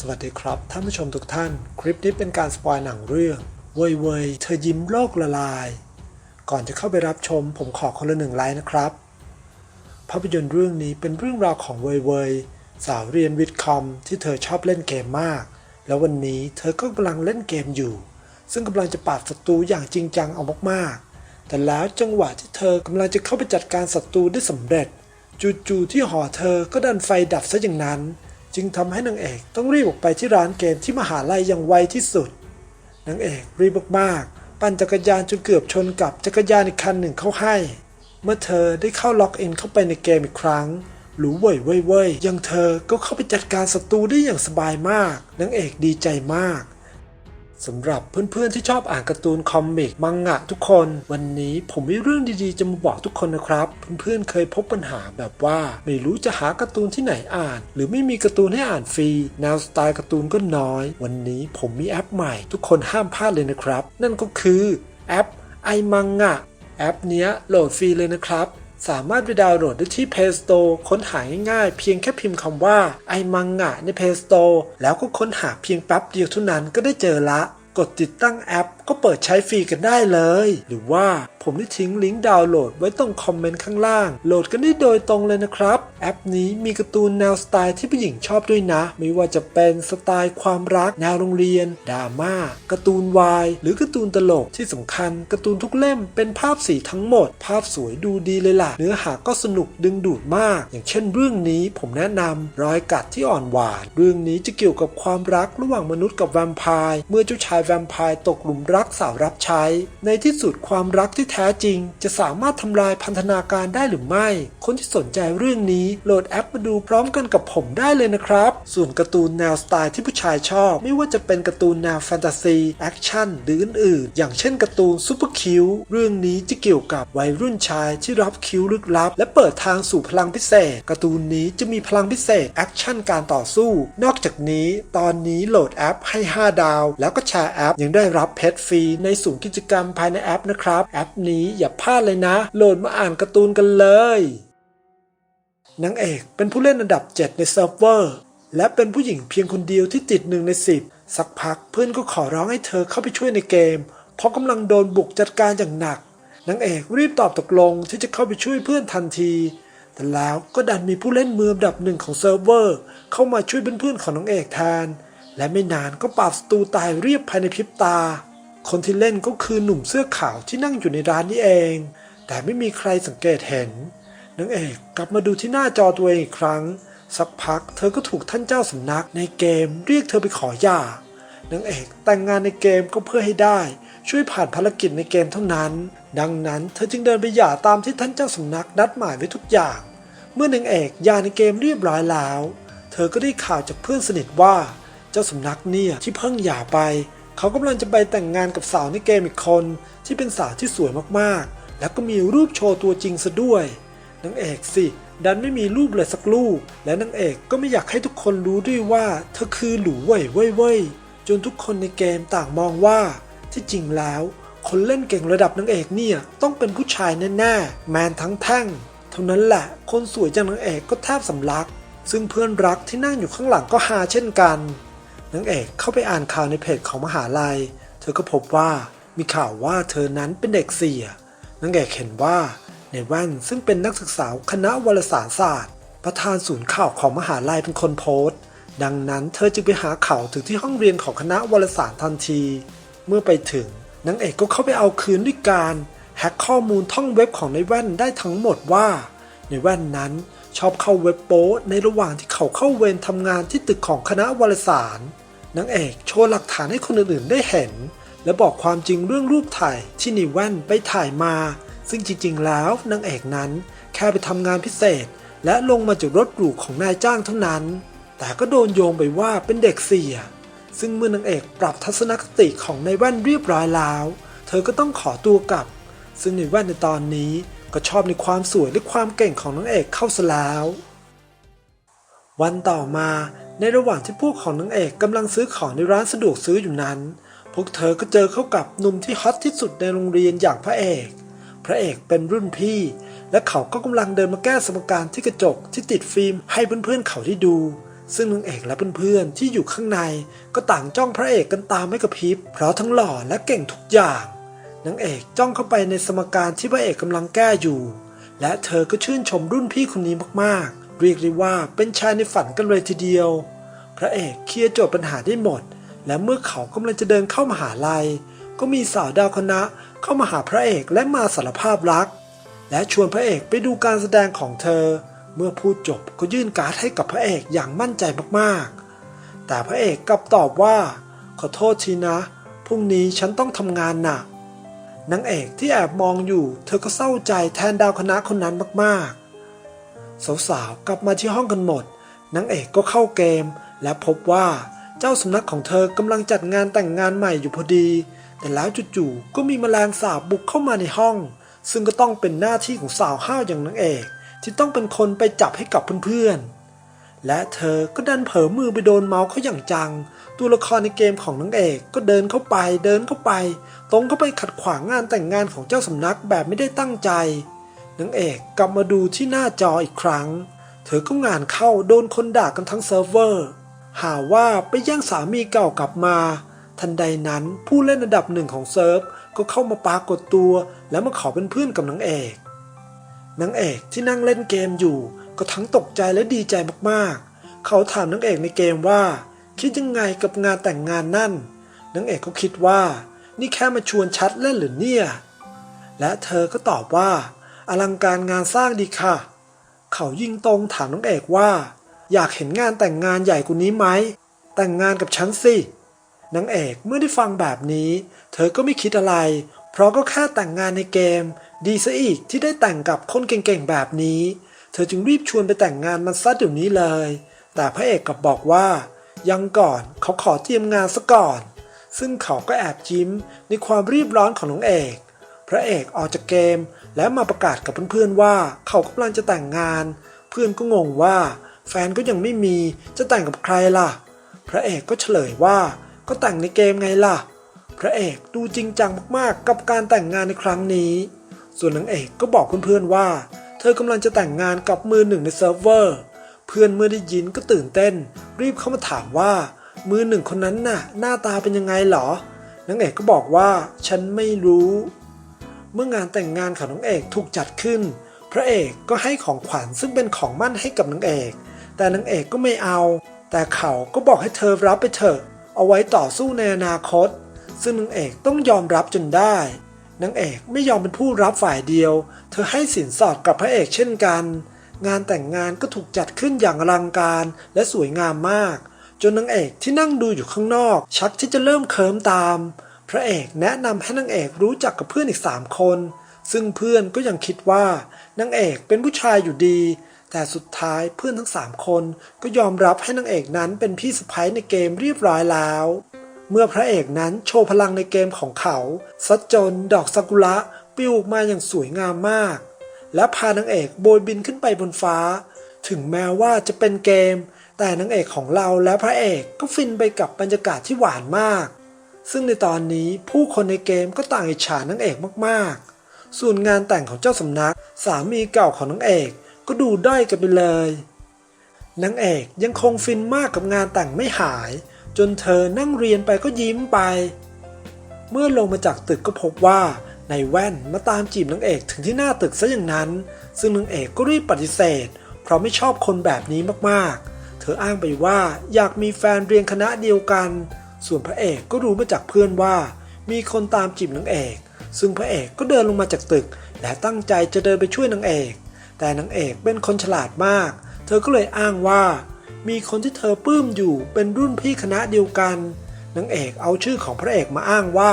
สวัสดีครับ ท่านผู้ชมทุกท่าน คลิปนี้เป็นการสปอยหนังเรื่อง เวยเวยเธอยิ้มโลกละลาย ก่อนจะเข้าไปรับชม ผมขอคนละหนึ่งไลค์นะครับ ภาพยนตร์เรื่องนี้เป็นเรื่องราวของเวยเวยสาวเรียนวิทย์คอมที่เธอชอบเล่นเกมมาก แล้ววันนี้เธอก็กำลังเล่นเกมอยู่ ซึ่งกำลังจะปราบศัตรูอย่างจริงจังเอามากๆ แต่แล้วจังหวะที่เธอกำลังจะเข้าไปจัดการศัตรูได้สำเร็จ จู่ๆที่หอเธอก็ดันไฟดับซะอย่างนั้น จึงทำให้นางเอกต้องรีบออกไปที่ร้านเกมที่มหาลัยอย่างไวที่สุดนางเอกรีบมากๆ ปั่นจักรยานจนเกือบชนกับจักรยานอีกคันหนึ่งเข้าให้ เมื่อเธอได้เข้าล็อกอินเข้าไปในเกมอีกครั้งหรูเว่ยเว่ยเว่ยยังเธอก็เข้าไปจัดการศัตรูได้อย่างสบายมากนางเอกดีใจมาก สำหรับเพื่อนๆที่ชอบอ่านการ์ตูนคอมิกมังงะทุกคน วันนี้ผมมีเรื่องดีๆ จะมาบอกทุกคนนะครับ เพื่อนๆเคยพบปัญหาแบบว่าไม่รู้จะหาการ์ตูนที่ไหนอ่าน หรือไม่มีการ์ตูนให้อ่านฟรีแนวสไตล์การ์ตูนก็น้อย วันนี้ผมมีแอปใหม่ ทุกคนห้ามพลาดเลยนะครับ นั่นก็คือแอปไอมังงะแอปเนี้ยโหลดฟรีเลยนะครับสามารถไปดาวน์โหลดได้ที่ Play Store ค้นหาง่ายๆ เพียงแค่พิมพ์คำว่าไอมังงะใน Play Store แล้วก็ค้นหาเพียงแป๊บเดียวเท่านั้นก็ได้เจอละ กดติดตั้งแอป ก็เปิดใช้ฟรีกันได้เลย หรือว่าผมได้ทิ้งลิงก์ดาวน์โหลดไว้ตรงคอมเมนต์ข้างล่าง โหลดกันได้โดยตรงเลยนะครับ แอปนี้มีการ์ตูนแนวสไตล์ที่ผู้หญิงชอบด้วยนะ ไม่ว่าจะเป็นสไตล์ความรัก แนวโรงเรียนดราม่าการ์ตูนวาย หรือการ์ตูนตลกที่สำคัญการ์ตูนทุกเล่มเป็นภาพสีทั้งหมด ภาพสวยดูดีเลยล่ะ เนื้อหาก็สนุกดึงดูดมาก อย่างเช่นเรื่องนี้ผมแนะนำรอยกัดที่อ่อนหวาน เรื่องนี้จะเกี่ยวกับความรักระหว่างมนุษย์กับแวมไพร์เมื่อเจ้าชายแวมไพร์ตกหลุมรักักสาวรับใช้ ในที่สุดความรักที่แท้จริง จะสามารถทำลายพันธนาการได้หรือไม่ คนที่สนใจเรื่องนี้โหลดแอปมาดูพร้อมกันกับผมได้เลยนะครับ ส่วนการ์ตูนแนวสไตล์ที่ผู้ชายชอบ ไม่ว่าจะเป็นการ์ตูนแนวแฟนตาซีแอคชั่นหรืออื่นๆ อย่างเช่นการ์ตูนซูเปอร์คิวเรื่องนี้จะเกี่ยวกับวัยรุ่นชายที่รับคิวลึกลับ และเปิดทางสู่พลังพิเศษการ์ตูนนี้จะมีพลังพิเศษแอคชั่นการต่อสู้ นอกจากนี้ตอนนี้โหลดแอปให้ 5 ดาว แล้วก็แชร์แอปยังได้รับเพชรฟรีในศูนย์กิจกรรมภายในแอปนะครับ แอปนี้อย่าพลาดเลยนะ โหลดมาอ่านการ์ตูนกันเลยนางเอกเป็นผู้เล่นอันดับ 7 ในเซิร์ฟเวอร์ และเป็นผู้หญิงเพียงคนเดียวที่ติดหนึ่งใน 10 สักพักเพื่อนก็ขอร้องให้เธอเข้าไปช่วยในเกม เพราะกำลังโดนบุกจัดการอย่างหนักนางเอกรีบตอบตกลงที่จะเข้าไปช่วยเพื่อนทันที แต่แล้วก็ดันมีผู้เล่นมืออันดับหนึ่งของเซิร์ฟเวอร์ เข้ามาช่วยเพื่อนๆของนางเอกแทน และไม่นานก็ปราบศัตรูตายเรียบภายในพริบตา คนที่เล่นก็คือหนุ่มเสื้อขาวที่นั่งอยู่ในร้านนี้เอง แต่ไม่มีใครสังเกตเห็นนางเอกกลับมาดูที่หน้าจอตัวเองอีกครั้ง สักพักเธอก็ถูกท่านเจ้าสำนักในเกมเรียกเธอไปขอหย่านางเอกแต่งงานในเกมก็เพื่อให้ได้ ช่วยผ่านภารกิจในเกมเท่านั้น ดังนั้นเธอจึงเดินไปหย่าตามที่ท่านเจ้าสำนักนัดหมายไว้ทุกอย่าง เมื่อนางเอกหย่าในเกมเรียบร้อยแล้ว เธอก็ได้ข่าวจากเพื่อนสนิทว่า เจ้าสำนักเนี่ยที่เพิ่งหย่าไป เขากำลังจะไปแต่งงานกับสาวในเกมอีกคน ที่เป็นสาวที่สวยมากๆ แล้วก็มีรูปโชว์ตัวจริงซะด้วยนางเอกสิ ดันไม่มีรูปเลยสักรูป และนางเอกก็ไม่อยากให้ทุกคนรู้ด้วยว่า เธอคือหลูเว่ยเว่ยเว่ยจนทุกคนในเกมต่างมองว่า ที่จริงแล้ว คนเล่นเก่งระดับนางเอกเนี่ยต้องเป็นผู้ชายแน่ๆแมนทั้งแท่ง เท่านั้นแหละ คนสวยจากนางเอกก็แทบสำลัก ซึ่งเพื่อนรักที่นั่งอยู่ข้างหลังก็ฮาเช่นกัน นางเอกเข้าไปอ่านข่าวในเพจของมหาลัย เธอก็พบว่ามีข่าวว่าเธอนั้นเป็นเด็กเสียนางเอกเห็นว่าในแว่นซึ่งเป็นนักศึกษาคณะวารสารศาสตร์ ประธานศูนย์ข่าวของมหาลัยเป็นคนโพสต์ ดังนั้นเธอจึงไปหาข่าวถึงที่ห้องเรียนของคณะวารสารทันที เมื่อไปถึงนางเอกก็เข้าไปเอาคืนด้วยการแฮ็กข้อมูลท่องเว็บของในแว่นได้ทั้งหมดว่า ในแว่นนั้นชอบเข้าเว็บโป๊ในระหว่างที่เขาเข้าเวรทำงานที่ตึกของคณะวารสาร นางเอกโชว์หลักฐานให้คนอื่นๆได้เห็น และบอกความจริงเรื่องรูปถ่ายที่นิแว่นไปถ่ายมา ซึ่งจริงๆ แล้วนางเอกนั้นแค่ไปทำงานพิเศษ และลงมาจากรถหรูของนายจ้างเท่านั้น แต่ก็โดนโยงไปว่าเป็นเด็กเสีย ซึ่งเมื่อนางเอกปรับทัศนคติของนายแว่นเรียบร้อยแล้ว เธอก็ต้องขอตัวกลับ ซึ่งนายแว่นในตอนนี้ก็ชอบในความสวยและความเก่งของนางเอกเข้าซะแล้ว วันต่อมา ในระหว่างที่พวกของนางเอกกำลังซื้อของในร้านสะดวกซื้ออยู่นั้น พวกเธอก็เจอเข้ากับหนุ่มที่ฮอตที่สุดในโรงเรียนอย่างพระเอก พระเอกเป็นรุ่นพี่ และเขาก็กำลังเดินมาแก้สมการที่กระจกที่ติดฟิล์มให้เพื่อนๆเขาได้ดู ซึ่งนางเอกและเพื่อนๆที่อยู่ข้างใน ก็ต่างจ้องพระเอกกันตามไม่กระพริบ เพราะทั้งหล่อและเก่งทุกอย่างนางเอกจ้องเข้าไปในสมการที่พระเอกกำลังแก้อยู่ และเธอก็ชื่นชมรุ่นพี่คนนี้มากๆ เรียกได้ว่าเป็นชายในฝันกันเลยทีเดียว พระเอกเคลียร์โจทย์ปัญหาได้หมด และเมื่อเขากำลังจะเดินเข้ามหาลัย ก็มีสาวดาวคณะเข้ามาหาพระเอกและมาสารภาพรัก และชวนพระเอกไปดูการแสดงของเธอ เมื่อพูดจบก็ยื่นการ์ดให้กับพระเอกอย่างมั่นใจมากๆ แต่พระเอกกลับตอบว่า ขอโทษทีนะพรุ่งนี้ฉันต้องทำงานหนักนางเอกที่แอบมองอยู่ เธอก็เศร้าใจแทนดาวคณะคนนั้นมากๆ สาวๆ กลับมาที่ห้องกันหมด นางเอกก็เข้าเกม และพบว่าเจ้าสำนักของเธอกำลังจัดงานแต่งงานใหม่อยู่พอดี แต่แล้วจู่ๆ ก็มีแมลงสาบบุกเข้ามาในห้อง ซึ่งก็ต้องเป็นหน้าที่ของสาวห้าวอย่างนางเอก ที่ต้องเป็นคนไปจับให้กับเพื่อนๆ และเธอก็ดันเผลอมือไปโดนเมาส์เขาอย่างจัง ตัวละครในเกมของนางเอกก็เดินเข้าไปเดินเข้าไป ตรงเข้าไปขัดขวางงานแต่งงานของเจ้าสำนักแบบไม่ได้ตั้งใจ นางเอกกลับมาดูที่หน้าจออีกครั้ง เธอก็งานเข้าโดนคนด่ากันทั้งเซิร์ฟเวอร์ หาว่าไปแย่งสามีเก่ากลับมา ทันใดนั้นผู้เล่นอันดับหนึ่งของเซิร์ฟก็เข้ามาปรากฏตัว แล้วมาขอเป็นเพื่อนกับนางเอกนางเอกที่นั่งเล่นเกมอยู่ ก็ทั้งตกใจและดีใจมากๆ เขาถามนางเอกในเกมว่า คิดยังไงกับงานแต่งงานนั่นนางเอกก็คิดว่า นี่แค่มาชวนชัดเล่นหรือเนี่ย และเธอก็ตอบว่า อลังการงานสร้างดีค่ะ เขายิ่งตรงถามน้องเอกว่า อยากเห็นงานแต่งงานใหญ่กว่านี้ไหม แต่งงานกับฉันสิ นางเอกเมื่อได้ฟังแบบนี้ เธอก็ไม่คิดอะไร เพราะก็แค่แต่งงานในเกม ดีซะอีกที่ได้แต่งกับคนเก่งๆแบบนี้ เธอจึงรีบชวนไปแต่งงานมันซะเดี๋ยวนี้เลย แต่พระเอกกลับบอกว่า ยังก่อนเขาขอเตรียมงานซะก่อน ซึ่งเขาก็แอบยิ้มในความรีบร้อนของน้องเอก พระเอกออกจากเกม แล้วมาประกาศกับเพื่อนๆว่าเขากำลังจะแต่งงาน เพื่อนก็งงว่า แฟนก็ยังไม่มีจะแต่งกับใครล่ะ พระเอกก็เฉลยว่าก็แต่งในเกมไงล่ะ พระเอกดูจริงจังมากๆ กับการแต่งงานในครั้งนี้ ส่วนนางเอกก็บอกเพื่อนๆว่า เธอกำลังจะแต่งงานกับมือหนึ่งในเซิร์ฟเวอร์ เพื่อนเมื่อได้ยินก็ตื่นเต้น รีบเข้ามาถามว่า มือหนึ่งคนนั้นน่ะ หน้าตาเป็นยังไงหรอนางเอกก็บอกว่า ฉันไม่รู้ เมื่องานแต่งงานของน้องเอกถูกจัดขึ้น พระเอกก็ให้ของขวัญซึ่งเป็นของมั่นให้กับนางเอก แต่นางเอกก็ไม่เอา แต่เขาก็บอกให้เธอรับไปเถอะ เอาไว้ต่อสู้ในอนาคต ซึ่งนางเอกต้องยอมรับจนได้นางเอกไม่ยอมเป็นผู้รับฝ่ายเดียว เธอให้สินสอดกับพระเอกเช่นกัน งานแต่งงานก็ถูกจัดขึ้นอย่างอลังการและสวยงามมาก จนนางเอกที่นั่งดูอยู่ข้างนอก ชักที่จะเริ่มเคิมตาม พระเอกแนะนำให้นางเอกรู้จักกับเพื่อนอีกสามคน ซึ่งเพื่อนก็ยังคิดว่านางเอกเป็นผู้ชายอยู่ดี แต่สุดท้ายเพื่อนทั้งสามคนก็ยอมรับให้นางเอกนั้นเป็นพี่สะใภ้ในเกมเรียบร้อยแล้ว เมื่อพระเอกนั้นโชว์พลังในเกมของเขาซัดจนดอกซากุระปลิวออกมาอย่างสวยงามมาก และพานางเอกโบยบินขึ้นไปบนฟ้า ถึงแม้ว่าจะเป็นเกม แต่นางเอกของเราและพระเอกก็ฟินไปกับบรรยากาศที่หวานมาก ซึ่งในตอนนี้ผู้คนในเกมก็ต่างอิจฉานางเอกมากๆ ส่วนงานแต่งของเจ้าสำนัก สามีเก่าของนางเอกก็ดูด้อยกันไปเลยนางเอกยังคงฟินมากกับงานแต่งไม่หาย จนเธอนั่งเรียนไปก็ยิ้มไป เมื่อลงมาจากตึกก็พบว่าในายแว่นมาตามจีบนางเอกถึงที่หน้าตึกซะอย่างนั้น ซึ่งนางเอกก็รีบปฏิเสธ เพราะไม่ชอบคนแบบนี้มากๆ เธออ้างไปว่าอยากมีแฟนเรียนคณะเดียวกัน ส่วนพระเอกก็รู้มาจากเพื่อนว่า มีคนตามจีบนางเอก ซึ่งพระเอกก็เดินลงมาจากตึก และตั้งใจจะเดินไปช่วยนางเอก แต่นางเอกเป็นคนฉลาดมาก เธอก็เลยอ้างว่า มีคนที่เธอปลื้มอยู่เป็นรุ่นพี่คณะเดียวกันนางเอกเอาชื่อของพระเอกมาอ้างว่า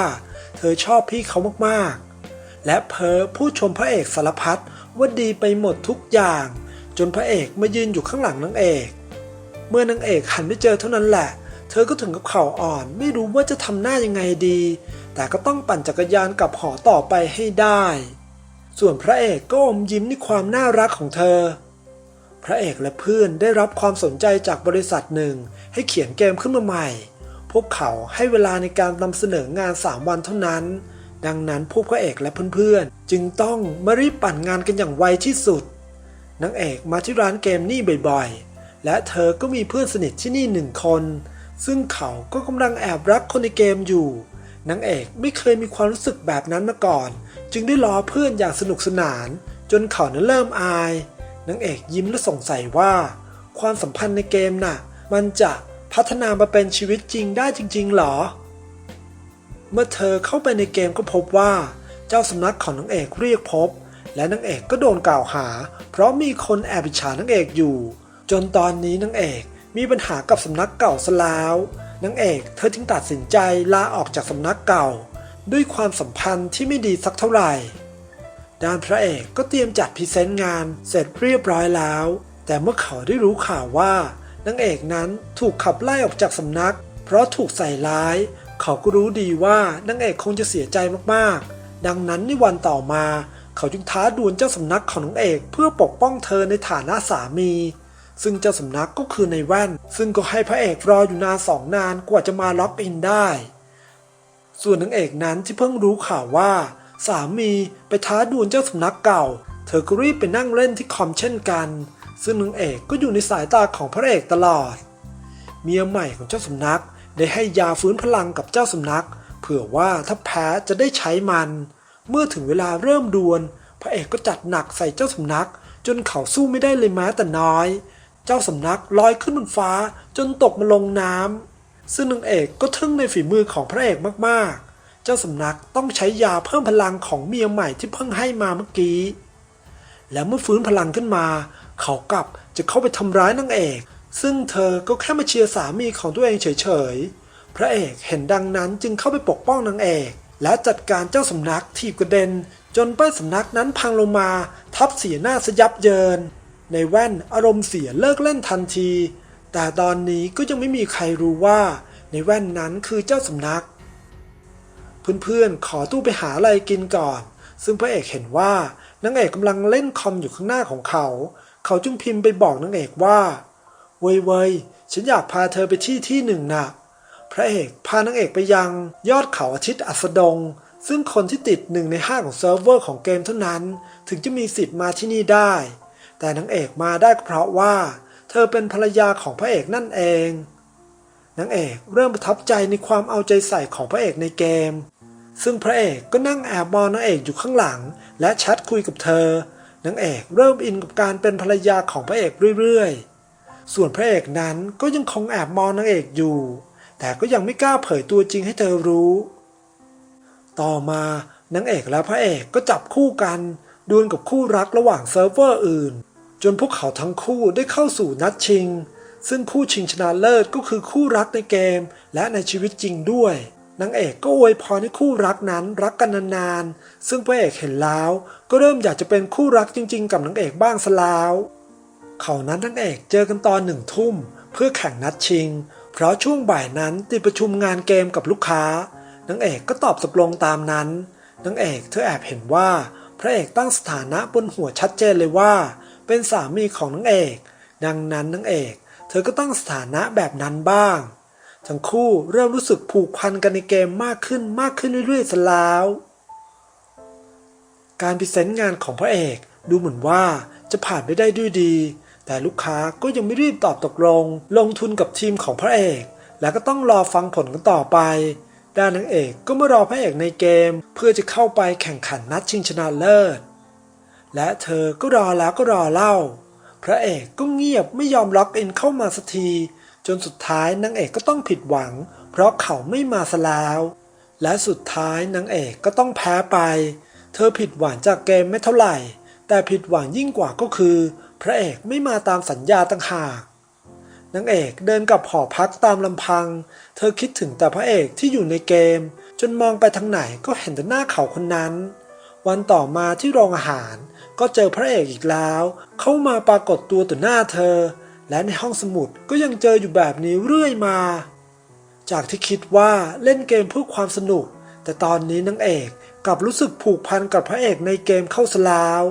เธอชอบพี่เขามากๆ และเพอผู้ชมพระเอกสารพัดว่าดีไปหมดทุกอย่าง จนพระเอกมายืนอยู่ข้างหลังนางเอก เมื่อนางเอกหันไปเจอเท่านั้นแหละ เธอก็ถึงกับเข่าอ่อน ไม่รู้ว่าจะทำหน้ายังไงดี แต่ก็ต้องปั่นจักรยานกลับหอต่อไปให้ได้ ส่วนพระเอกก็อมยิ้มในความน่ารักของเธอ พระเอกและเพื่อนได้รับความสนใจจากบริษัทหนึ่ง ให้เขียนเกมขึ้นมาใหม่ พวกเขาให้เวลาในการนำเสนองาน 3 วันเท่านั้น ดังนั้นพวกพระเอกและเพื่อนๆ จึงต้องมารีบปั่นงานกันอย่างไวที่สุดนางเอกมาที่ร้านเกมนี่บ่อยๆ และเธอก็มีเพื่อนสนิทที่นี่หนึ่งคน ซึ่งเขาก็กำลังแอบรักคนในเกมอยู่นางเอกไม่เคยมีความรู้สึกแบบนั้นมาก่อน จึงได้ล้อเพื่อนอย่างสนุกสนาน จนเขานั้นเริ่มอายนางเอกยิ้มและสงสัยว่า ความสัมพันธ์ในเกมน่ะ มันจะพัฒนามาเป็นชีวิตจริงได้จริง ๆ หรอ เมื่อเธอเข้าไปในเกมก็พบว่า เจ้าสำนักของนางเอกเรียกพบ และนางเอกก็โดนกล่าวหา เพราะมีคนแอบอิจฉานางเอกอยู่ จนตอนนี้นางเอก มีปัญหากับสำนักเก่าซะแล้วนางเอกเธอจึงตัดสินใจลาออกจากสำนักเก่า ด้วยความสัมพันธ์ที่ไม่ดีสักเท่าไหร่ ด้านพระเอกก็เตรียมจัดพรีเซนต์งานเสร็จเรียบร้อยแล้ว แต่เมื่อเขาได้รู้ข่าวว่านางเอกนั้นถูกขับไล่ออกจากสำนัก เพราะถูกใส่ร้าย เขาก็รู้ดีว่านางเอกคงจะเสียใจมากๆ ดังนั้นในวันต่อมา เขาจึงท้าดวลเจ้าสำนักของนางเอกเพื่อปกป้องเธอในฐานะสามี ซึ่งเจ้าสำนักก็คือในแว่น ซึ่งก็ให้พระเอกรออยู่นานสองนานกว่าจะมาล็อกอินได้ ส่วนนางเอกนั้นที่เพิ่งรู้ข่าวว่า สามีไปท้าดวลเจ้าสำนักเก่า เธอก็รีบไปนั่งเล่นที่คอมเช่นกัน ซึ่งนางเอกก็อยู่ในสายตาของพระเอกตลอด เมียใหม่ของเจ้าสำนักได้ให้ยาฟื้นพลังกับเจ้าสำนัก เผื่อว่าถ้าแพ้จะได้ใช้มัน เมื่อถึงเวลาเริ่มดวลพระเอกก็จัดหนักใส่เจ้าสำนัก จนเขาสู้ไม่ได้เลยแม้แต่น้อย เจ้าสำนักลอยขึ้นบนฟ้าจนตกมาลงน้ำซึ่งนางเอกก็ทึ่งในฝีมือของพระเอกมากๆ เจ้าสำนักต้องใช้ยาเพิ่มพลังของเมียใหม่ที่เพิ่งให้มาเมื่อกี้ แล้วเมื่อฟื้นพลังขึ้นมา เขากลับจะเข้าไปทำร้ายนางเอก ซึ่งเธอก็แค่มาเชียร์สามีของตัวเองเฉยๆ พระเอกเห็นดังนั้นจึงเข้าไปปกป้องนางเอก และจัดการเจ้าสำนักถีบกระเด็น จนป้ายสำนักนั้นพังลงมา ทับเสียหน้าสยับเยิน ในแว่นอารมณ์เสียเลิกเล่นทันที แต่ตอนนี้ก็ยังไม่มีใครรู้ว่าในแว่นนั้นคือเจ้าสำนัก เพื่อนๆขอตู้ไปหาอะไรกินก่อน ซึ่งพระเอกเห็นว่านางเอกกำลังเล่นคอมอยู่ข้างหน้าของเขา เขาจึงพิมพ์ไปบอกนางเอกว่า เว้ยเว้ยฉันอยากพาเธอไปที่ที่หนึ่งน่ะพระเอกพานางเอกไปยังยอดเขาอาทิตย์อัสดง ซึ่งคนที่ติดหนึ่งในห้าของเซิร์ฟเวอร์ของเกมเท่านั้น ถึงจะมีสิทธิ์มาที่นี่ได้ แต่นางเอกมาได้เพราะว่า เธอเป็นภรรยาของพระเอกนั่นเองนางเอกเริ่มประทับใจในความเอาใจใส่ของพระเอกในเกม ซึ่งพระเอกก็นั่งแอบมองนางเอกอยู่ข้างหลัง และแชทคุยกับเธอนางเอกเริ่มอินกับการเป็นภรรยาของพระเอกเรื่อยๆ ส่วนพระเอกนั้นก็ยังคงแอบมองนางเอกอยู่ แต่ก็ยังไม่กล้าเผยตัวจริงให้เธอรู้ ต่อมานางเอกและพระเอกก็จับคู่กันดวลกับคู่รักระหว่างเซิร์ฟเวอร์อื่น จนพวกเขาทั้งคู่ได้เข้าสู่นัดชิง ซึ่งคู่ชิงชนะเลิศก็คือคู่รักในเกม และในชีวิตจริงด้วยนางเอกก็อวยพรให้คู่รักนั้นรักกันนานๆ ซึ่งพระเอกเห็นแล้ว ก็เริ่มอยากจะเป็นคู่รักจริง ๆ กับนางเอกบ้างซะแล้ว เขานั้นนางเอกเจอกันตอนหนึ่งทุ่ม เพื่อแข่งนัดชิง เพราะช่วงบ่ายนั้นติดประชุมงานเกมกับลูกค้านางเอกก็ตอบตกลงตามนั้นนางเอกเธอแอบเห็นว่า พระเอกตั้งสถานะบนหัวชัดเจนเลยว่า เป็นสามีของนางเอก ดังนั้นนางเอก เธอก็ตั้งสถานะแบบนั้นบ้าง ทั้งคู่เริ่มรู้สึกผูกพันกันในเกมมากขึ้นมากขึ้นเรื่อยๆซะแล้ว การพรีเซนต์งานของพระเอกดูเหมือนว่าจะผ่านไปได้ด้วยดี แต่ลูกค้าก็ยังไม่รีบตอบตกลง ลงทุนกับทีมของพระเอก แล้วก็ต้องรอฟังผลกันต่อไปด้านนางเอกก็มารอพระเอกในเกม เพื่อจะเข้าไปแข่งขันนัดชิงชนะเลิศ และเธอก็รอแล้วก็รอเล่า พระเอกก็เงียบไม่ยอมล็อกอินเข้ามาสักที จนสุดท้ายนางเอกก็ต้องผิดหวัง เพราะเขาไม่มาซะแล้ว และสุดท้ายนางเอกก็ต้องแพ้ไป เธอผิดหวังจากเกมไม่เท่าไหร่ แต่ผิดหวังยิ่งกว่าก็คือ พระเอกไม่มาตามสัญญาต่างหากนางเอกเดินกลับหอพักตามลำพัง เธอคิดถึงแต่พระเอกที่อยู่ในเกม จนมองไปทางไหนก็เห็นแต่หน้าเขาคนนั้น วันต่อมาที่โรงอาหาร ก็เจอพระเอกอีกแล้ว เข้ามาปรากฏตัวต่อหน้าเธอ และในห้องสมุดก็ยังเจออยู่แบบนี้เรื่อยมา จากที่คิดว่าเล่นเกมเพื่อความสนุก แต่ตอนนี้นางเอกกลับรู้สึกผูกพันกับพระเอกในเกมเข้าซะแล้ว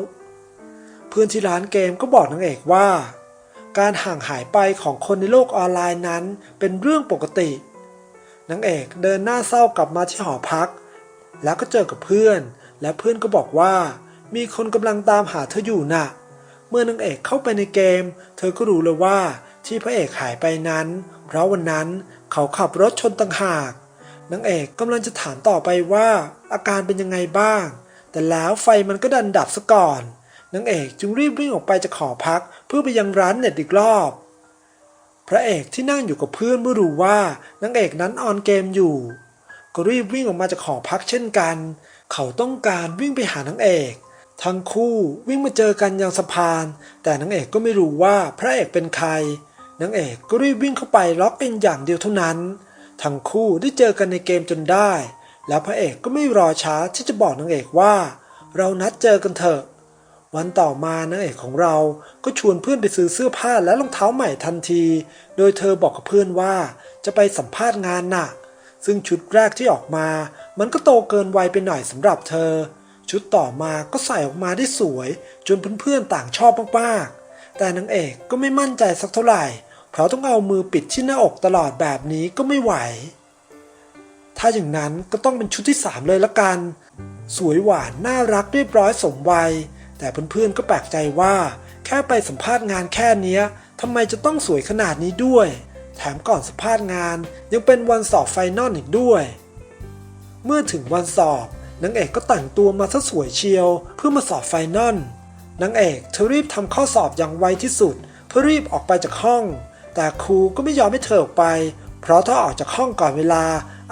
เพื่อนที่ร้านเกมก็บอกนางเอกว่า การห่างหายไปของคนในโลกออนไลน์นั้นเป็นเรื่องปกตินางเอกเดินหน้าเศร้ากลับมาที่หอพัก แล้วก็เจอกับเพื่อน และเพื่อนก็บอกว่า มีคนกำลังตามหาเธออยู่น่ะ เมื่อนางเอกเข้าไปในเกม เธอก็รู้เลยว่าที่พระเอกหายไปนั้น เพราะวันนั้นเขาขับรถชนต่างหาก นางเอกกำลังจะถามต่อไปว่า อาการเป็นยังไงบ้าง แต่แล้วไฟมันก็ดันดับซะก่อน นางเอกจึงรีบวิ่งออกไปจากหอพักเพื่อไปยังร้านเน็ตอีกรอบ พระเอกที่นั่งอยู่กับเพื่อนเมื่อรู้ว่านางเอกนั้นออนเกมอยู่ ก็รีบวิ่งออกมาจากหอพักเช่นกัน เขาต้องการวิ่งไปหานางเอก ทั้งคู่วิ่งมาเจอกันยังสะพาน แต่นางเอกก็ไม่รู้ว่าพระเอกเป็นใครนางเอกก็รีบวิ่งเข้าไปล็อกเองอย่างเดียวเท่านั้น ทั้งคู่ได้เจอกันในเกมจนได้ แล้วพระเอกก็ไม่รอช้าที่จะบอกนางเอกว่า เรานัดเจอกันเถอะ วันต่อมานางเอกของเราก็ชวนเพื่อนไปซื้อเสื้อผ้าและรองเท้าใหม่ทันที โดยเธอบอกกับเพื่อนว่าจะไปสัมภาษณ์งานน่ะ ซึ่งชุดแรกที่ออกมา มันก็โตเกินวัยไปหน่อยสำหรับเธอ ชุดต่อมาก็ใส่ออกมาได้สวย จนเพื่อนๆต่างชอบมากๆ แต่นางเอกก็ไม่มั่นใจสักเท่าไหร่ เพราะต้องเอามือปิดที่หน้าอกตลอดแบบนี้ก็ไม่ไหว ถ้าอย่างนั้นก็ต้องเป็นชุดที่สามเลยละกัน สวยหวานน่ารักเรียบร้อยสมวัย แต่เพื่อนๆก็แปลกใจว่า แค่ไปสัมภาษณ์งานแค่นี้ทำไมจะต้องสวยขนาดนี้ด้วย แถมก่อนสัมภาษณ์งานยังเป็นวันสอบไฟนอลอีกด้วย เมื่อถึงวันสอบ นางเอกก็แต่งตัวมาซะสวยเชียว เพื่อมาสอบไฟนอลนางเอกเธอรีบทำข้อสอบอย่างไวที่สุด เพื่อรีบออกไปจากห้อง แต่ครูก็ไม่ยอมให้เธอออกไป เพราะถ้าออกจากห้องก่อนเวลา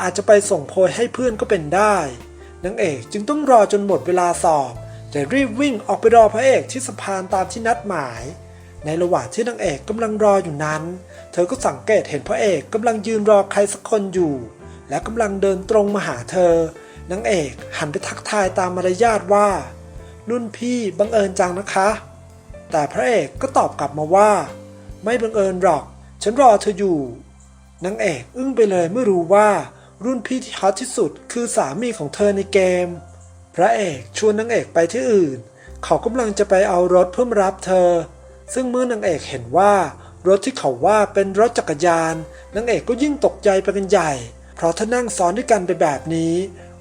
อาจจะไปส่งโพยให้เพื่อนก็เป็นได้นางเอกจึงต้องรอจนหมดเวลาสอบแต่รีบวิ่งออกไปรอพระเอกที่สะพานตามที่นัดหมาย ในระหว่างที่นางเอกกำลังรออยู่นั้น เธอก็สังเกตเห็นพระเอกกำลังยืนรอใครสักคนอยู่ และกำลังเดินตรงมาหาเธอ นางเอกหันไปทักทายตามมารยาทว่า รุ่นพี่บังเอิญจังนะคะ แต่พระเอกก็ตอบกลับมาว่า ไม่บังเอิญหรอก ฉันรอเธออยู่นางเอกอึ้งไปเลยเมื่อรู้ว่า รุ่นพี่ที่ฮอตที่สุดคือสามีของเธอในเกม พระเอกชวนนางเอกไปที่อื่น เขากำลังจะไปเอารถเพื่อมรับเธอ ซึ่งเมื่อนางเอกเห็นว่ารถที่เขาว่าเป็นรถจักรยานนางเอกก็ยิ่งตกใจไปกันใหญ่ เพราะถ้านั่งซ้อนด้วยกันไปแบบนี้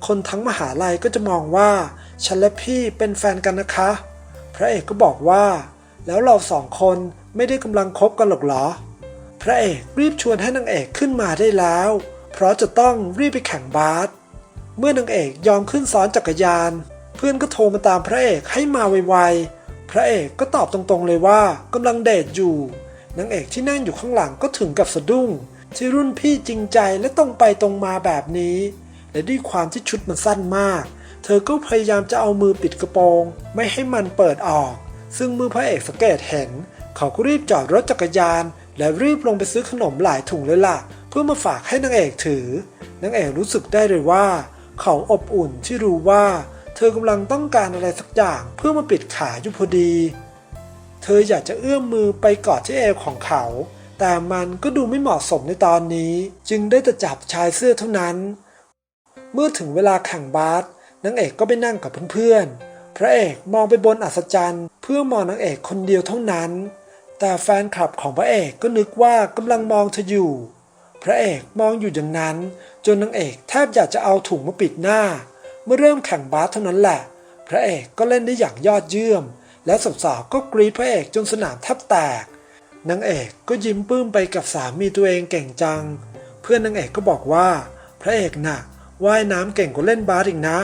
คนทั้งมหาลัยก็จะมองว่า ฉันและพี่เป็นแฟนกันนะคะ พระเอกก็บอกว่า แล้วเราสองคนไม่ได้กำลังคบกันหรอกหรอ พระเอกรีบชวนให้นางเอกขึ้นมาได้แล้ว เพราะจะต้องรีบไปแข่งบาสเมื่อนางเอกยอมขึ้นซ้อนจักรยาน เพื่อนก็โทรมาตามพระเอกให้มาไวๆ พระเอกก็ตอบตรงๆเลยว่ากำลังเดทอยู่นางเอกที่นั่งอยู่ข้างหลังก็ถึงกับสะดุ้ง ที่รุ่นพี่จริงใจและตรงไปตรงมาแบบนี้ และด้วยความที่ชุดมันสั้นมาก เธอก็พยายามจะเอามือปิดกระโปรง ไม่ให้มันเปิดออก ซึ่งเมื่อพระเอกสังเกตเห็น เขาก็รีบจอดรถจักรยาน และรีบลงไปซื้อขนมหลายถุงเลยล่ะ เพื่อมาฝากให้นางเอกถือนางเอกรู้สึกได้เลยว่า เขาอบอุ่นที่รู้ว่า เธอกำลังต้องการอะไรสักอย่างเพื่อมาปิดขาอยู่พอดี เธออยากจะเอื้อมมือไปกอดที่เอวของเขา แต่มันก็ดูไม่เหมาะสมในตอนนี้ จึงได้แต่จับชายเสื้อเท่านั้น เมื่อถึงเวลาแข่งบาสนางเอกก็ไปนั่งกับเพื่อนๆ พระเอกมองไปบนอัศจรรย์ เพื่อมองนางเอกคนเดียวเท่านั้น แต่แฟนคลับของพระเอกก็นึกว่ากำลังมองเธออยู่ พระเอกมองอยู่อย่างนั้น จนนางเอกแทบอยากจะเอาถุงมาปิดหน้า เมื่อเริ่มแข่งบาสเท่านั้นแหละ พระเอกก็เล่นได้อย่างยอดเยี่ยม และสาวๆก็กรีดพระเอกจนสนามแทบแตกนางเอกก็ยิ้มปลื้มไปกับสามีตัวเองเก่งจัง เพื่อนนางเอกก็บอกว่า พระเอกหน่ะ ว่ายน้ำเก่งกว่าเล่นบาสอีกนะ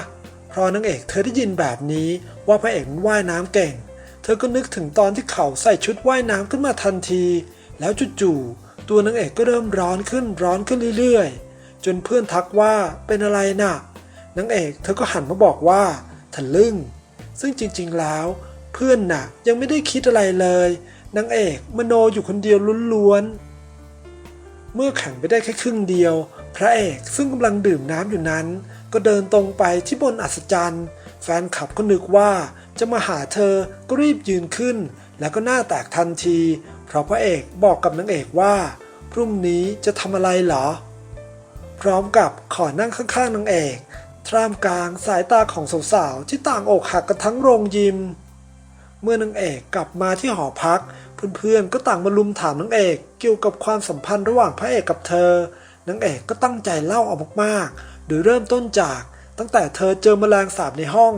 เพราะนางเอกเธอได้ยินแบบนี้ว่าพระเอกนั้นว่ายน้ำเก่ง เธอก็นึกถึงตอนที่เขาใส่ชุดว่ายน้ำขึ้นมาทันที แล้วจู่ๆตัวนางเอกก็เริ่มร้อนขึ้นร้อนขึ้นเรื่อยๆ จนเพื่อนทักว่าเป็นอะไรน่ะนางเอกเธอก็หันมาบอกว่าทะลึ่ง ซึ่งจริงๆแล้ว เพื่อนน่ะยังไม่ได้คิดอะไรเลยนางเอกมโนอยู่คนเดียวล้วนๆเมื่อแข่งไปได้แค่ครึ่งเดียว พระเอกซึ่งกำลังดื่มน้ำอยู่นั้น ก็เดินตรงไปที่บนอัศจรรย์ แฟนคลับก็นึกว่าจะมาหาเธอก็รีบยืนขึ้น แล้วก็หน้าแตกทันที เพราะพระเอกบอกกับนางเอกว่า พรุ่งนี้จะทำอะไรเหรอ พร้อมกับขอนั่งข้างๆนางเอกท่ามกลางสายตาของสาวๆที่ต่างอกหักกันทั้งโรงยิม เมื่อนางเอกกลับมาที่หอพัก เพื่อนๆก็ต่างมาลุมถามนางเอกเกี่ยวกับความสัมพันธ์ระหว่างพระเอกกับเธอ นางเอกก็ตั้งใจเล่าออกมากๆ โดยเริ่มต้นจากตั้งแต่เธอเจอแมลงสาบในห้อง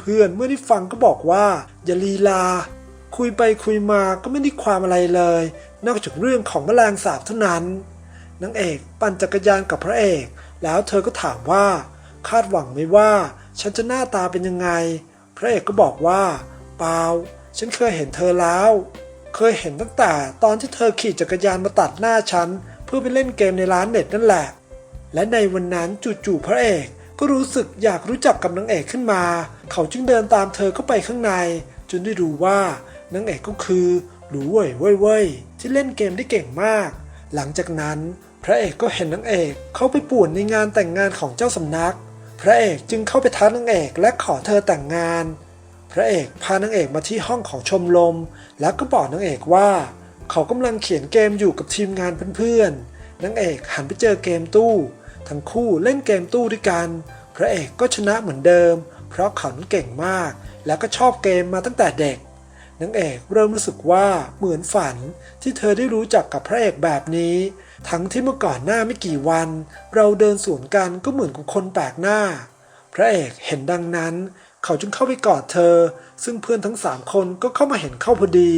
เพื่อนๆเมื่อได้ฟังก็บอกว่าอย่าลีลา คุยไปคุยมาก็ไม่ได้ความอะไรเลย นอกจากเรื่องของแมลงสาบเท่านั้นนางเอกปั่นจักรยานกับพระเอก แล้วเธอก็ถามว่า คาดหวังไหมว่า ฉันจะหน้าตาเป็นยังไง พระเอกก็บอกว่า เปล่า ฉันเคยเห็นเธอแล้ว เคยเห็นตั้งแต่ตอนที่เธอขี่จักรยานมาตัดหน้าฉัน พื่อไปเล่นเกมในร้านเน็ตนั่นแหละ และในวันนั้นจู่ๆพระเอกก็รู้สึกอยากรู้จักกับนางเอกขึ้นมา เขาจึงเดินตามเธอเข้าไปข้างใน จนได้รู้ว่านางเอกก็คือหลูเว่ยเว่ยเว่ยที่เล่นเกมได้เก่งมาก หลังจากนั้น พระเอกก็เห็นนางเอกเข้าไปป่วนในงานแต่งงานของเจ้าสำนัก พระเอกจึงเข้าไปทักนางเอกและขอเธอแต่งงาน พระเอกพานางเอกมาที่ห้องของชมรมแล้วก็บอกนางเอกว่า เขากำลังเขียนเกมอยู่กับทีมงานเพื่อนๆนางเอกหันไปเจอเกมตู้ ทั้งคู่เล่นเกมตู้ด้วยกัน พระเอกก็ชนะเหมือนเดิม เพราะเขานั้นเก่งมาก แล้วก็ชอบเกมมาตั้งแต่เด็กนางเอกเริ่มรู้สึกว่าเหมือนฝันที่เธอได้รู้จักกับพระเอกแบบนี้ ทั้งที่เมื่อก่อนหน้าไม่กี่วัน เราเดินสวนกันก็เหมือนกับคนแปลกหน้า พระเอกเห็นดังนั้น เขาจึงเข้าไปกอดเธอ ซึ่งเพื่อนทั้งสามคนก็เข้ามาเห็นเข้าพอดี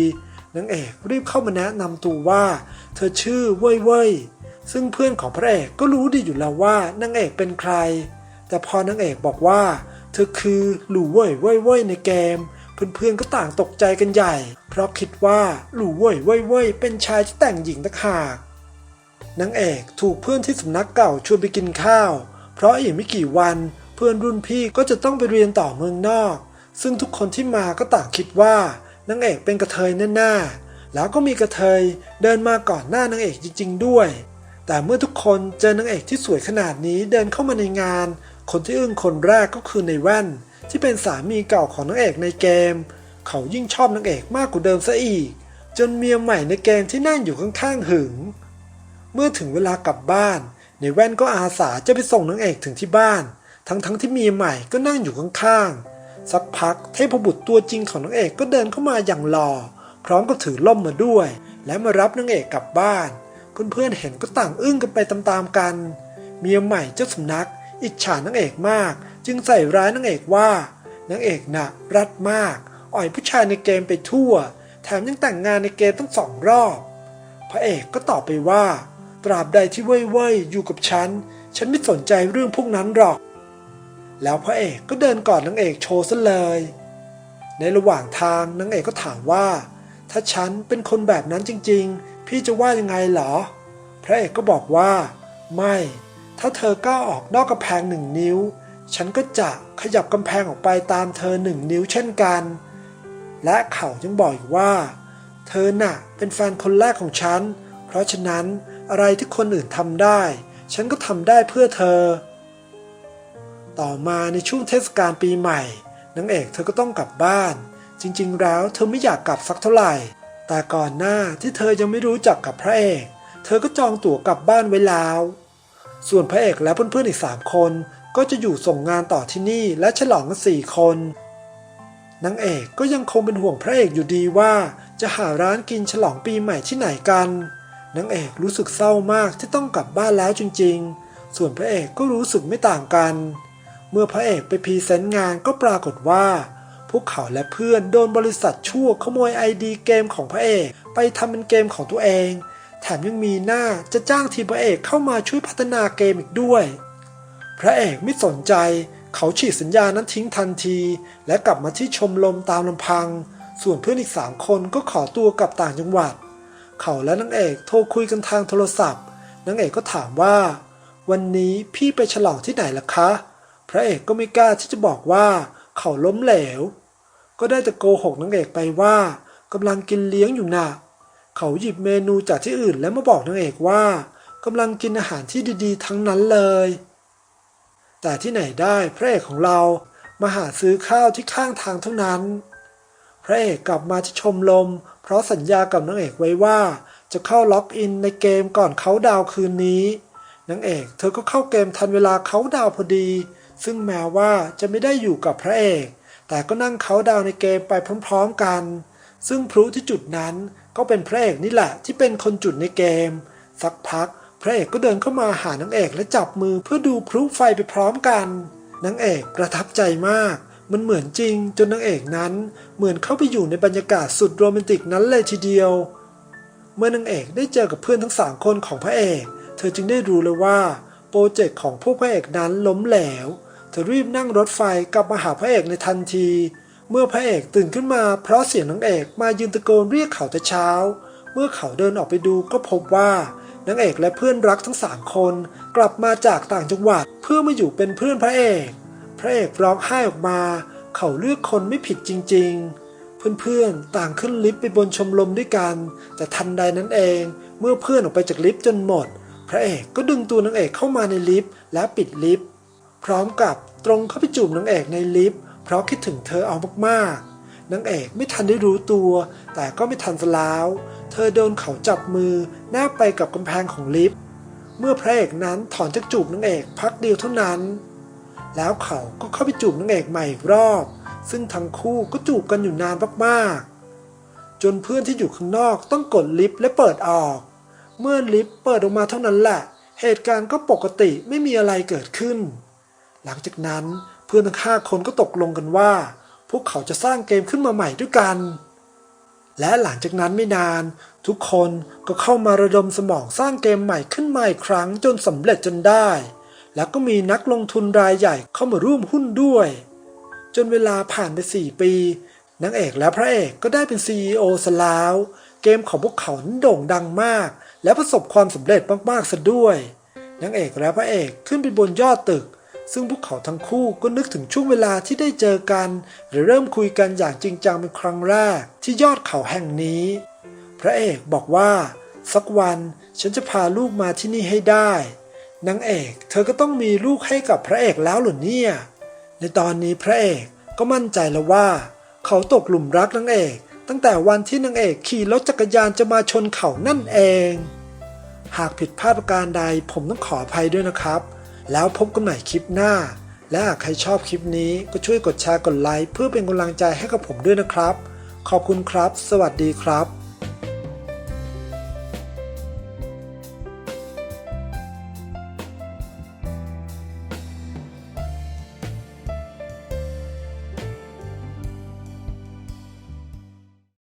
นางเอกรีบเข้ามาแนะนำตัวว่า เธอชื่อเว่ยเว่ยซึ่งเพื่อนของพระเอกก็รู้ดีอยู่แล้วว่านางเอกเป็นใคร แต่พอนางเอกบอกว่า เธอคือหลู่เว่ยเว่ยเว่ยในเกม เพื่อนๆก็ต่างตกใจกันใหญ่ เพราะคิดว่าหลู่เว่ยเว่ยเว่ยเป็นชายที่แต่งหญิงต่างหากนางเอกถูกเพื่อนที่สำนักเก่าชวนไปกินข้าว เพราะอีกไม่กี่วันเพื่อนรุ่นพี่ก็จะต้องไปเรียนต่อเมืองนอก ซึ่งทุกคนที่มาก็ต่างคิดว่า นางเอกเป็นกระเทยแน่ๆแล้วก็มีกระเทยเดินมาก่อนหน้านางเอกจริง ๆ ด้วย แต่เมื่อทุกคนเจอนางเอกที่สวยขนาดนี้เดินเข้ามาในงาน คนที่อึ้งคนแรกก็คือในแว่น ที่เป็นสามีเก่าของนางเอกในเกม เขายิ่งชอบนางเอกมากกว่าเดิมซะอีก จนเมียใหม่ในเกมที่นั่งอยู่ข้างๆหึง เมื่อถึงเวลากลับบ้านในแว่นก็อาสาจะไปส่งนางเอกถึงที่บ้าน ทั้งๆทที่เมียใหม่ก็นั่งอยู่ข้างๆ สักพักเทพบุตรตัวจริงของนางเอกก็เดินเข้ามาอย่างหล่อ พร้อมกับถือล่มมาด้วย และมารับนางเอกกลับบ้าน เพื่อนๆเห็นก็ต่างอึ้งกันไปตามๆกัน เมียใหม่เจ้าสำนัก อิจฉานางเอกมาก จึงใส่ร้ายนางเอกว่านางเอกน่ะรัดมาก อ่อยผู้ชายในเกมไปทั่ว แถมยังแต่งงานในเกมตั้งสองรอบ พระเอกก็ตอบไปว่า ตราบใดที่เว่ยเว่ยอยู่กับฉัน ฉันไม่สนใจเรื่องพวกนั้นหรอก แล้วพระเอกก็เดินกอดนางเอกโชว์ซะเลย ในระหว่างทางนางเอกก็ถามว่า ถ้าฉันเป็นคนแบบนั้นจริงๆ พี่จะว่ายังไงเหรอ พระเอกก็บอกว่า ไม่ ถ้าเธอก้าวออกนอกกำแพงหนึ่งนิ้ว ฉันก็จะขยับกำแพงออกไปตามเธอหนึ่งนิ้วเช่นกัน และเขายังบอกอีกว่า เธอน่ะเป็นแฟนคนแรกของฉัน เพราะฉะนั้นอะไรที่คนอื่นทำได้ ฉันก็ทำได้เพื่อเธอ ต่อมาในช่วงเทศกาลปีใหม่นางเอกเธอก็ต้องกลับบ้าน จริงๆ แล้วเธอไม่อยากกลับสักเท่าไหร่ แต่ก่อนหน้าที่เธอยังไม่รู้จักกับพระเอก เธอก็จองตั๋วกลับบ้านไว้แล้ว ส่วนพระเอกและเพื่อนๆอีกสามคนก็จะอยู่ส่งงานต่อที่นี่และฉลองกันสี่คนนางเอกก็ยังคงเป็นห่วงพระเอกอยู่ดีว่า จะหาร้านกินฉลองปีใหม่ที่ไหนกันนางเอกรู้สึกเศร้ามากที่ต้องกลับบ้านแล้วจริงๆ ส่วนพระเอกก็รู้สึกไม่ต่างกัน เมื่อพระเอกไปพรีเซนต์งานก็ปรากฏว่า พวกเขาและเพื่อนโดนบริษัทชั่วขโมยไอดีเกมของพระเอกไปทำเป็นเกมของตัวเอง แถมยังมีหน้าจะจ้างทีมพระเอกเข้ามาช่วยพัฒนาเกมอีกด้วย พระเอกไม่สนใจ เขาฉีกสัญญานั้นทิ้งทันที และกลับมาที่ชมรมตามลำพัง ส่วนเพื่อนอีกสามคนก็ขอตัวกลับต่างจังหวัด เขาและนางเอกโทรคุยกันทางโทรศัพท์นางเอกก็ถามว่า วันนี้พี่ไปฉลองที่ไหนล่ะคะ พระเอกก็ไม่กล้าที่จะบอกว่าเขาล้มเหลว ก็ได้แต่โกหกนางเอกไปว่ากำลังกินเลี้ยงอยู่น่ะ เขาหยิบเมนูจากที่อื่นแล้วมาบอกนางเอกว่ากำลังกินอาหารที่ดีๆ ทั้งนั้นเลย แต่ที่ไหนได้พระเอกของเรามาหาซื้อข้าวที่ข้างทางเท่านั้น พระเอกกลับมาที่ชมรมเพราะสัญญากับนางเอกไว้ว่าจะเข้าล็อกอินในเกมก่อนเขาดาวคืนนี้นางเอก เธอก็เข้าเกมทันเวลาเขาดาวพอดี ซึ่งแม้ว่าจะไม่ได้อยู่กับพระเอก แต่ก็นั่งเขาดาวในเกมไปพร้อมๆกัน ซึ่งพลุที่จุดนั้นก็เป็นพระเอกนี่แหละที่เป็นคนจุดในเกม สักพักพระเอกก็เดินเข้ามาหานางเอกและจับมือเพื่อดูพลุไฟไปพร้อมกันนางเอกประทับใจมาก มันเหมือนจริงจนนางเอกนั้นเหมือนเข้าไปอยู่ในบรรยากาศสุดโรแมนติกนั้นเลยทีเดียว เมื่อนางเอกได้เจอกับเพื่อนทั้งสามคนของพระเอก เธอจึงได้รู้เลยว่าโปรเจกต์ของพวกพระเอกนั้นล้มเหลว ธอรีบนั่งรถไฟกลับมาหาพระเอกในทันที เมื่อพระเอกตื่นขึ้นมาเพราะเสียงนางเอกมายืนตะโกนเรียกเขาแต่เช้า เมื่อเขาเดินออกไปดูก็พบว่านางเอกและเพื่อนรักทั้งสามคน กลับมาจากต่างจังหวัดเพื่อมาอยู่เป็นเพื่อนพระเอก พระเอกร้องไห้ออกมา เขาเลือกคนไม่ผิดจริง ๆ เพื่อนๆต่างขึ้นลิฟต์ไปบนชมรมด้วยกัน แต่ทันใดนั้นเอง เมื่อเพื่อนออกไปจากลิฟต์จนหมด พระเอกก็ดึงตัวนางเอกเข้ามาในลิฟต์และปิดลิฟต์ พร้อมกับตรงเข้าไปจูบนางเอกในลิฟต์เพราะคิดถึงเธอเอามากๆนางเอกไม่ทันได้รู้ตัว แต่ก็ไม่ทันสลาวเธอโดนเขาจับมือแนบไปกับกำแพงของลิฟต์เมื่อพระเอกนั้นถอนจากจูบนางเอกพักเดียวเท่านั้น แล้วเขาก็เข้าไปจูบนางเอกใหม่อีกรอบ ซึ่งทั้งคู่ก็จูบกันอยู่นานมากๆ จนเพื่อนที่อยู่ข้างนอกต้องกดลิฟต์และเปิดออก เมื่อลิฟต์เปิดออกมาเท่านั้นแหละ เหตุการณ์ก็ปกติไม่มีอะไรเกิดขึ้น หลังจากนั้นเพื่อนทั้งห้าคนก็ตกลงกันว่า พวกเขาจะสร้างเกมขึ้นมาใหม่ด้วยกัน และหลังจากนั้นไม่นาน ทุกคนก็เข้ามาระดมสมองสร้างเกมใหม่ขึ้นมาอีกครั้งจนสำเร็จจนได้ แล้วก็มีนักลงทุนรายใหญ่เข้ามาร่วมหุ้นด้วย จนเวลาผ่านไป 4 ปีนางเอกและพระเอกก็ได้เป็น CEO ซะแล้วเกมของพวกเขาโด่งดังมาก และประสบความสำเร็จมากๆซะด้วยนางเอกและพระเอกขึ้นไปบนยอดตึก ซึ่งพวกเขาทั้งคู่ก็นึกถึงช่วงเวลาที่ได้เจอกัน หรือเริ่มคุยกันอย่างจริงจังเป็นครั้งแรกที่ยอดเขาแห่งนี้ พระเอกบอกว่า สักวันฉันจะพาลูกมาที่นี่ให้ได้นางเอก เธอก็ต้องมีลูกให้กับพระเอกแล้วหรอเนี่ย ในตอนนี้พระเอกก็มั่นใจแล้วว่า เขาตกหลุมรักนางเอก ตั้งแต่วันที่นางเอกขี่รถจักรยานจะมาชนเขานั่นเอง หากผิดพลาดประการใดผมต้องขออภัยด้วยนะครับ แล้วพบกันใหม่คลิปหน้า และหากใครชอบคลิปนี้ก็ช่วยกดแชร์กดไลค์เพื่อเป็นกำลังใจให้กับผมด้วยนะครับ ขอบคุณครับ สวัสดีครับ